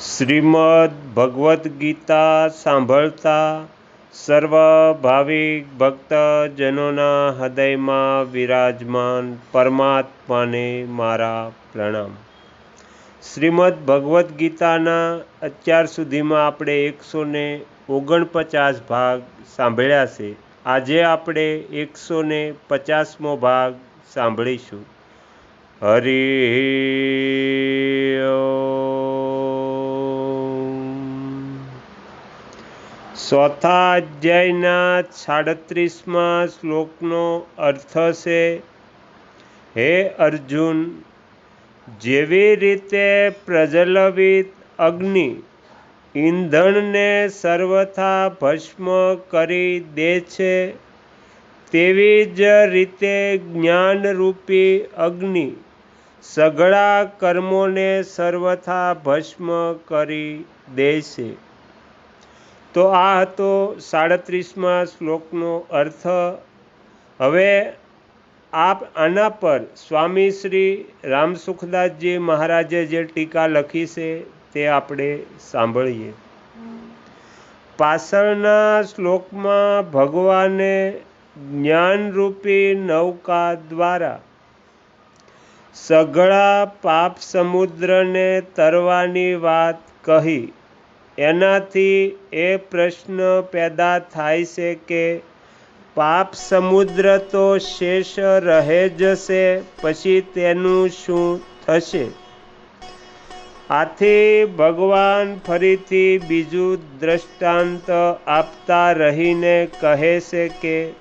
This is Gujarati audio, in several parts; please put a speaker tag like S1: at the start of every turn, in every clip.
S1: શ્રીમદ ભગવદ્ ગીતા સાંભળતા સર્વ ભાવિક ભક્તજનોના હૃદયમાં વિરાજમાન પરમાત્માને મારા પ્રણામ. શ્રીમદ ભગવદ્ ગીતાના અત્યાર સુધીમાં આપણે એકસો ને ઓગણપચાસ ભાગ સાંભળ્યા છે. આજે આપણે એકસો ને પચાસમો ભાગ સાંભળીશું. હરિ ચોથા અધ્યાયના સાડત્રીસમાં શ્લોકનો અર્થ છે, હે અર્જુન, જેવી રીતે પ્રજ્વલિત અગ્નિ ઈંધણને સર્વથા ભસ્મ કરી દે છે, તેવી જ રીતે જ્ઞાનરૂપી અગ્નિ સઘળા કર્મોને સર્વથા ભસ્મ કરી દે છે. તો આ હતો સાડત્રીસમાં શ્લોકનો અર્થ. હવે આપ આના પર સ્વામી શ્રી રામસુખદાસજી મહારાજે જે ટીકા લખી છે તે આપણે સાંભળીએ. પાછળના શ્લોકમાં ભગવાને જ્ઞાનરૂપી નૌકા દ્વારા સઘળા પાપ સમુદ્રને તરવાની વાત કહી. એનાથી એ પ્રશ્ન પેદા થાય છે કે પાપ સમુદ્ર તો શેષ રહે જશે પછી તેનું શું થશે? આથી ભગવાન ફરીથી બીજું દ્રષ્ટાંત આપતા રહીને કહે છે કે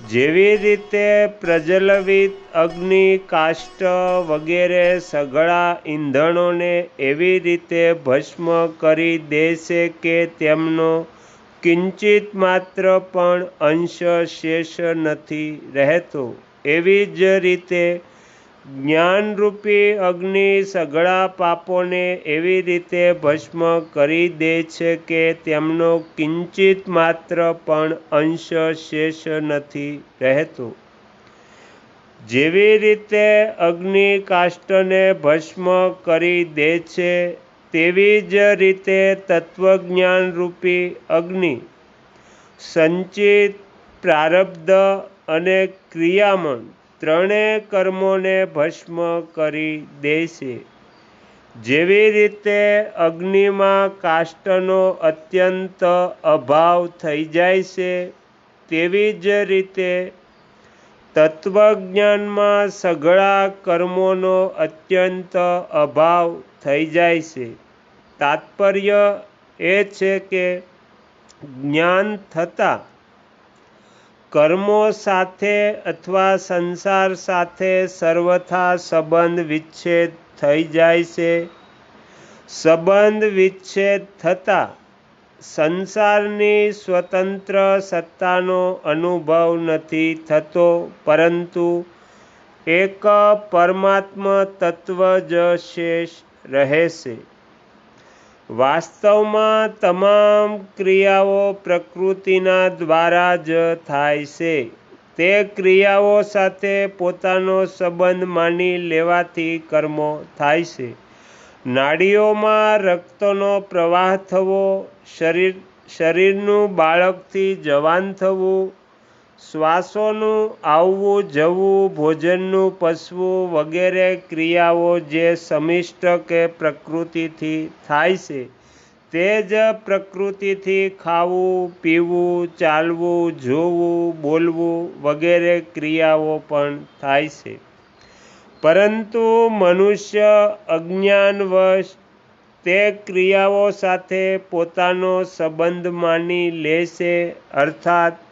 S1: જેવી રીતે પ્રજ્વલિત અગ્નિ, કાષ્ટ વગેરે સઘળા ઈંધણોને એવી રીતે ભસ્મ કરી દેશે કે તેમનો કિંચિત માત્ર પણ અંશ શેષ નથી રહેતો. એવી જ રીતે જ્ઞાનરૂપી અગ્નિ સઘળા પાપોને એવી રીતે ભસ્મ કરી દે છે કે તેમનો કિંચિત માત્ર પણ અંશ શેષ નથી રહેતો. જેવી રીતે અગ્નિ કાષ્ટને ભસ્મ કરી દે છે, તેવી જ રીતે તત્વજ્ઞાનરૂપી અગ્નિ સંચિત પ્રારબ્ધ અને ક્રિયામણ ત્રણેય કર્મોને ભસ્મ કરી દેશે જેવી રીતે અગ્નિમાં કાષ્ટનો અત્યંત અભાવ થઈ જાય છે, તેવી જ રીતે તત્વજ્ઞાનમાં સઘળા કર્મોનો અત્યંત અભાવ થઈ જાય છે. તાત્પર્ય એ છે કે જ્ઞાન થતાં કર્મો સાથે અથવા સંસાર સાથે સર્વથા સંબંધ વિચ્છેદ થઈ જાય છે. સંબંધ વિચ્છેદ થતાં સંસારની સ્વતંત્ર સત્તાનો અનુભવ નથી થતો, પરંતુ એક પરમાત્મા તત્વ જ શેષ રહે છે. વાસ્તવમાં તમામ ક્રિયાઓ પ્રકૃતિના દ્વારા જ થાય છે. તે ક્રિયાઓ સાથે પોતાનો સંબંધ માની લેવાથી કર્મો થાય છે. નાડીઓમાં રક્તનો પ્રવાહ થવો, શરીર, શરીરનું બાળકથી જવાન થવું શ્વાસોનું આવવું, જવું, ભોજનનું પસવું વગેરે ક્રિયાઓ જે સમિષ્ટ કે પ્રકૃતિથી થાય છે, તે જ પ્રકૃતિથી ખાવું, પીવું, ચાલવું, જોવું, બોલવું વગેરે ક્રિયાઓ પણ થાય છે. પરંતુ મનુષ્ય અજ્ઞાનવશ તે ક્રિયાઓ સાથે પોતાનો સંબંધ માની લે છે, અર્થાત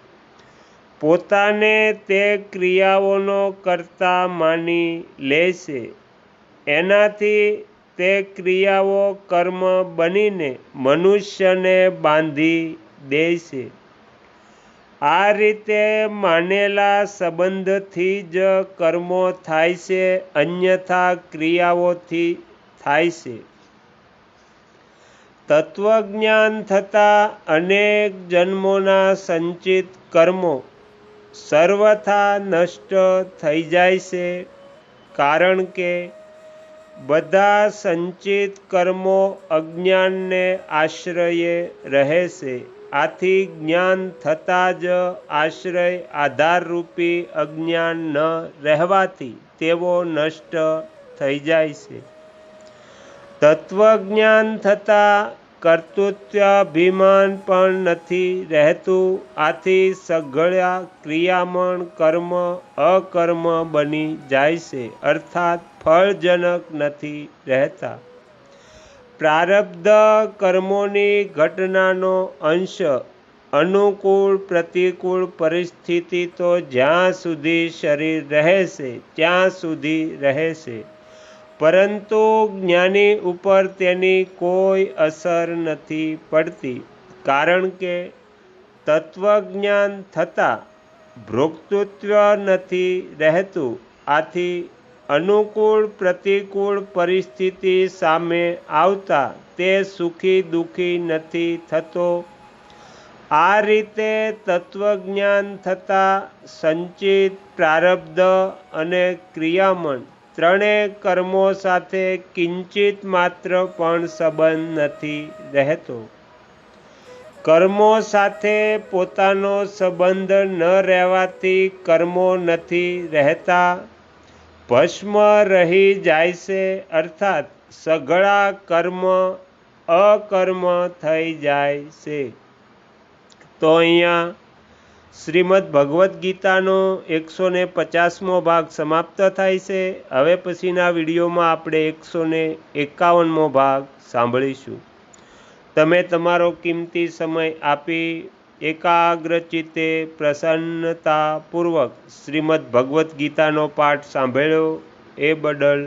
S1: પોતાને તે ક્રિયાઓનો કરતા માની લે છે. એનાથી તે ક્રિયાઓ કર્મ બનીને મનુષ્યને બાંધી દે છે. આ રીતે માનેલા સંબંધથી જ કર્મો થાય છે, અન્યથા ક્રિયાઓથી થાય છે. તત્વજ્ઞાન થતાં અનેક જન્મોના સંચિત કર્મો સર્વથા નષ્ટ થઈ જાય છે, કારણ કે બધા સંચિત કર્મો અજ્ઞાનને આશ્રયે રહે છે. આથી જ્ઞાન થતાં જ આશ્રય આધારરૂપી અજ્ઞાન ન રહેવાથી તેઓ નષ્ટ થઈ જાય છે. તત્વજ્ઞાન થતાં કર્તૃત્વાભિમાન પણ નથી રહેતું. આથી સઘળા ક્રિયામણ કર્મ અકર્મ બની જાય છે. અર્થાત ફળજનક નથી રહેતા. પ્રારબ્ધ કર્મોની ઘટનાનો અંશ અનુકૂળ પ્રતિકૂળ પરિસ્થિતિ તો જ્યાં સુધી શરીર રહેશે ત્યાં સુધી રહેશે પરંતુ જ્ઞાની ઉપર તેની કોઈ અસર નથી પડતી, કારણ કે તત્વજ્ઞાન થતાં ભોક્તૃત્વ નથી રહેતું. આથી અનુકૂળ પ્રતિકૂળ પરિસ્થિતિ સામે આવતા તે સુખી દુઃખી નથી થતો. આ રીતે તત્વજ્ઞાન થતાં સંચિત પ્રારબ્ધ અને ક્રિયામણ ત્રણેય કર્મો સાથે કિંચિત માત્ર પણ સંબંધ નથી રહેતો. કર્મો સાથે પોતાનો સંબંધ ન રહેવાથી કર્મો નથી રહેતા. ભસ્મ રહી જાય છે અર્થાત સઘળા કર્મ અકર્મ થઈ જાય છે. તો અહીંયા શ્રીમદ ભગવદ્ ગીતાનો એકસો ને પચાસમો ભાગ સમાપ્ત થાય છે. હવે પછીના વિડીયોમાં આપણે એકસો ને એકાવનમો ભાગ સાંભળીશું. તમે તમારો કિંમતી સમય આપી એકાગ્રચિતે પ્રસન્નતાપૂર્વક શ્રીમદ ભગવદ્ ગીતાનો પાઠ સાંભળ્યો. એ બદલ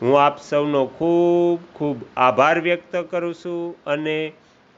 S1: હું આપ સૌનો ખૂબ ખૂબ આભાર વ્યક્ત કરું છું અને